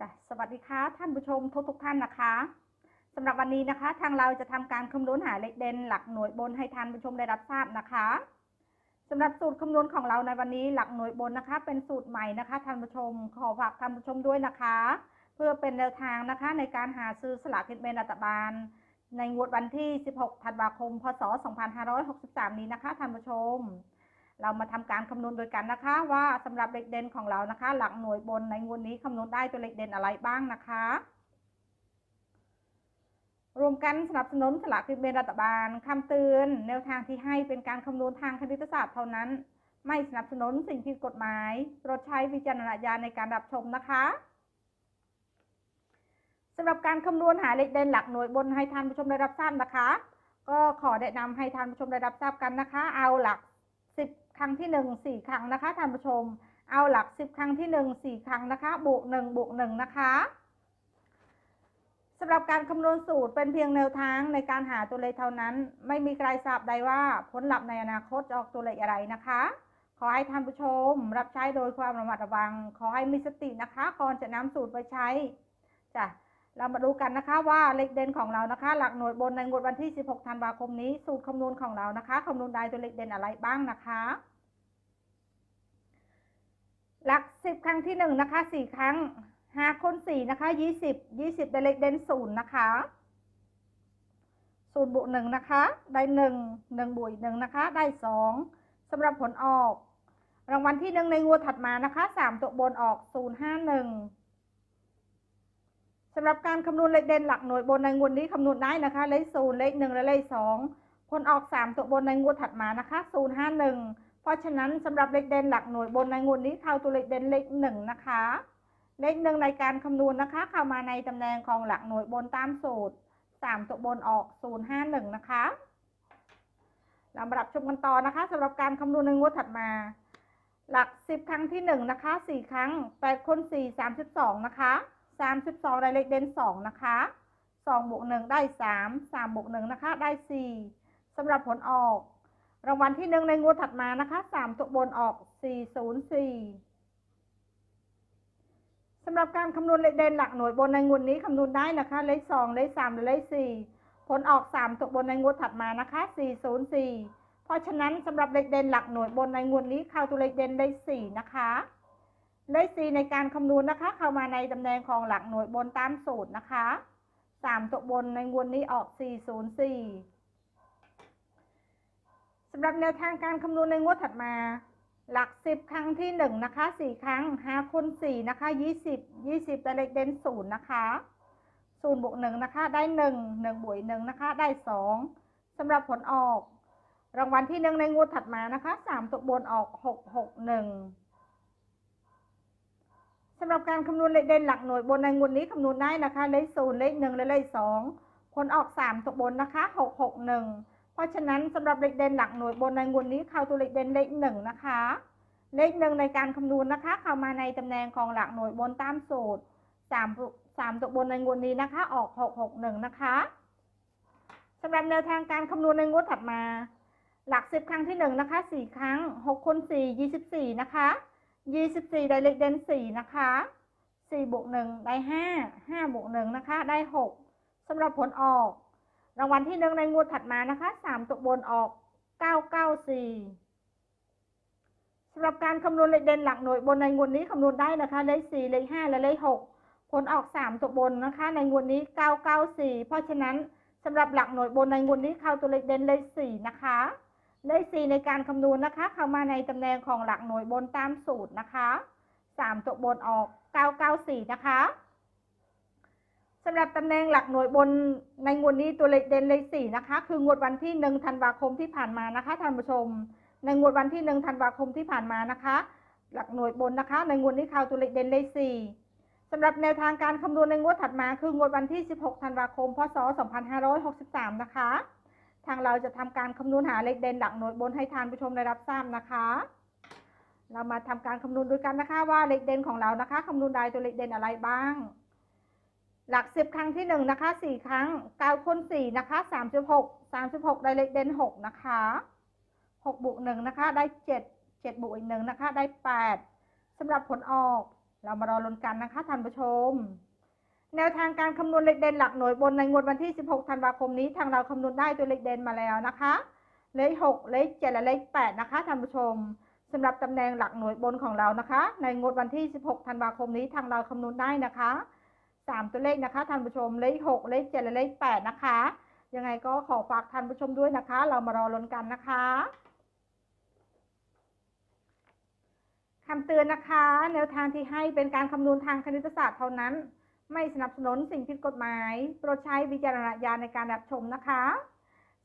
จ้ะสวัสดีค่ะท่านผู้ชมทุกทุกท่านนะคะสำหรับวันนี้นะคะ ทางเราจะทำการคำนวณหาเลขเด่นหลักหน่วยบนให้ท่านผู้ชมได้รับทราบนะคะสำหรับสูตรคำนวณของเราในวันนี้หลักหน่วยบนนะคะ เป็นสูตรใหม่นะคะท่านผู้ชมขอฝากท่านผู้ชมด้วยนะคะ เพื่อเป็นแนวทางนะคะในการหาซื้อสลากกินแบ่งรัฐบาล ในงวดวันที่ 16 ธันวาคม พศ 2563 นี้นะคะท่านผู้ชม เรามาทำการคำนวณโดยกันนะคะ ว่าสำหรับเลขเด่นของเรานะคะ หลักหน่วยบนในงวดนี้คำนวณได้ตัวเลขเด่นอะไรบ้างนะคะ รวมกันสนับสนุนสลากกินแบ่งรัฐบาลคำเตือนแนวทางที่ให้เป็นการคำนวณทางคณิตศาสตร์เท่านั้น ไม่สนับสนุนสิ่งผิดกฎหมายโปรดใช้วิจารณญาณในการรับชมนะคะสำหรับการคำนวณหาเลขเด่นหลักหน่วยบนให้ท่านผู้ชมได้รับทราบนะคะ ก็ขอแนะนำให้ท่านผู้ชมได้รับทราบกันนะคะ เอาหลัก 10 ครั้งที่ 1 4 ครั้งนะคะท่านผู้ชม เอาหลัก 10 ครั้งที่ 1 4 ครั้งนะคะ บวก1บวก1นะคะสำหรับการคำนวณสูตรเป็นเพียงแนวทางในการหาตัวเลขเท่านั้น ไม่มีใครทราบใดว่าผลลัพธ์ในอนาคตจะออกตัวเลขอะไรนะคะ ขอให้ท่านผู้ชม รับใช้โดยความระมัดระวัง ขอให้มีสตินะคะก่อนจะนำสูตรไปใช้จ้ะ เรามาดูกันนะคะว่าเลขเด่นของเรานะคะ หลักหน่วยบนในงวดวันที่ 16 ธันวาคมนี้ สูตรคำนวณของเรานะคะคำนวณได้ตัวเลขเด่นอะไรบ้างนะคะ หลัก 10 ครั้งที่1นะคะ4ครั้งหาคน4นะคะ20 20 ได้เลขเด่น0นะคะ0บวก1นะคะ ได้ 1 1บวก1นะคะ ได้ 2สำหรับผลออก รางวัลที่ 1 ในงวดถัดมานะคะ 3 ตัวบนออก 051 สำหรับการคำนวณเลขเด่นหลักหน่วยบนในงวดนี้คำนวณได้นะคะ เลขศูนย์เลขหนึ่งและเลขสองผลออกสามตัวบนในงวดถัดมานะคะศูนย์ห้าหนึ่งเพราะฉะนั้นสำหรับเลขเด่นหลักหน่วยบนในงวดนี้เข้าตัวเลขเด่นเลขหนึ่งนะคะ เลขหนึ่งในการคำนวณนะคะ เข้ามาในตำแหน่งของหลักหน่วยบนตามสูตรสามตัวบนออกศูนย์ห้าหนึ่งนะคะเรามารับชมกันต่อนะคะสำหรับการคำนวณในงวดถัดมา หลักสิบครั้งที่หนึ่งนะคะสี่ครั้งแปดคนสี่สามสิบสองนะคะ สามสิบสองได้เลขเด่นสองนะคะสองบวกหนึ่งได้สามสามบวกหนึ่งนะคะ ได้สี่สำหรับผลออก รางวัลที่หนึ่งในงวดถัดมานะคะสามตัวบนออกสี่ศูนย์สี่สำหรับการคำนวณเลขเด่นหลักหน่วยบนในงวดนี้คำนวณได้นะคะ เลขสองเลขสามและเลขสี่ผลออกสามตัวบนในงวดถัดมานะคะสี่ศูนย์สี่เพราะฉะนั้นสำหรับเลขเด่นหลักหน่วยบนในงวดนี้เข้าตัวเลขเด่นได้สี่นะคะ เลข4ในการคำนวณนะคะ เข้ามาในตำแหน่งของหลักหน่วยบนตามสูตรนะคะ 3 ตัวบนในงวดนี้ออก 404สำหรับแนวทางการคำนวณในงวดถัดมา หลัก 10 ครั้งที่ 1 นะคะ 4 ครั้ง 5คูณ4นะคะ 20 20แต่เลขเด่น0นะคะ0บวก1นะคะ ได้ 1 1บวก1นะคะ ได้ 2สำหรับผลออก รางวัลที่ 1 ในงวดถัดมานะคะ 3 ตัวบนออก 661 สำหรับการคำนวณเลขเด่นหลักหน่วยบนในงวดนี้คำนวณได้นะคะ เลขศูนย์เลขหนึ่งและเลขสองผลออกสามตัวบนนะคะหกหกหนึ่งเพราะฉะนั้นสำหรับเลขเด่นหลักหน่วยบนในงวดนี้เข้าตัวเลขเด่นเลขหนึ่งนะคะ เลขหนึ่งในการคำนวณนะคะ เข้ามาในตำแหน่งของหลักหน่วยบนตามสูตรสามสามตัวบนในงวดนี้นะคะ ออกหกหกหนึ่งนะคะสำหรับแนวทางการคำนวณในงวดถัดมา หลักสิบครั้งที่หนึ่งนะคะสี่ครั้งหกคูณสี่ยี่สิบสี่นะคะ ยี่สิบสี่ได้เลขเด่นสี่นะคะสี่บวกหนึ่งได้ห้าห้าบวกหนึ่งนะคะ ได้หกสำหรับผลออก รางวัลที่หนึ่งในงวดถัดมานะคะสามตัวบนออกเก้าเก้าสี่สำหรับการคำนวณเลขเด่นหลักหน่วยบนในงวดนี้คำนวณได้นะคะ เลขสี่เลขห้าและเลขหกผลออกสามตัวบนนะคะ ในงวดนี้เก้าเก้าสี่เพราะฉะนั้นสำหรับหลักหน่วยบนในงวดนี้เข้าตัวเลขเด่นเลขสี่นะคะ เลข4ในการคำนวณนะคะ เข้ามาในตำแหน่งของหลักหน่วยบนตามสูตรนะคะ3ตัวบนออก 994 นะคะสำหรับตำแหน่งหลักหน่วยบนในงวดนี้ตัวเลขเด่นเลข4นะคะ คืองวดวันที่1ธันวาคมที่ผ่านมานะคะท่านผู้ชม ในงวดวันที่1ธันวาคมที่ผ่านมานะคะ หลักหน่วยบนนะคะ ในงวดนี้ข้าวตัวเลขเด่นเลข4สำหรับแนวทางการคำนวณในงวดถัดมา คืองวดวันที่ 16 ธันวาคม พศ 2563 นะคะ ทางเราจะทำการคำนวณหาเลขเด่นหลักหน่วยบนให้ทานผู้ชมได้รับทราบนะคะ เรามาทำการคำนวณด้วยกันนะคะว่าเลขเด่นของเรานะคะคำนวณได้ตัวเลขเด่นอะไรบ้าง หลักสิบครั้งที่หนึ่งนะคะสี่ครั้งเก้าคูณสี่นะคะสามสิบหกสามสิบหกได้เลขเด่นหกนะคะหกบวกหนึ่งนะคะ ได้เจ็ดเจ็ดบวกอีกหนึ่งนะคะ ได้แปดสำหรับผลออก เรามารอลุ้นกันนะคะท่านผู้ชม แนวทางการคำนวณเลขเด่นหลักหน่วยบนในงวดวันที่ 16 ธันวาคมนี้ ทางเราคำนวณได้ตัวเลขเด่นมาแล้วนะคะ เลข 6 เลข 7 และเลข 8 นะคะท่านผู้ชมสำหรับตำแหน่งหลักหน่วยบนของเรานะคะ ในงวดวันที่ 16 ธันวาคมนี้ทางเราคำนวณได้นะคะสามตัวเลขนะคะท่านผู้ชม เลข 6 เลข 7 และเลข 8 นะคะ ยังไงก็ขอฝากท่านผู้ชมด้วยนะคะ เรามารอลุ้นกันนะคะคำเตือนนะคะ แนวทางที่ให้เป็นการคำนวณทางคณิตศาสตร์เท่านั้น ไม่สนับสนุนสิ่งผิดกฎหมาย โปรดใช้วิจารณญาณในการรับชมนะคะ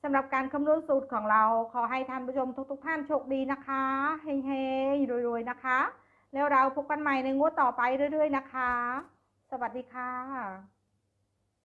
สำหรับการคำนวณสูตรของเราขอให้ท่านผู้ชมทุกๆท่านโชคดีนะคะเฮ้ยๆรวยๆนะคะ แล้วเราพบกันใหม่ในงวดต่อไปเรื่อย ๆ นะคะ สวัสดีค่ะ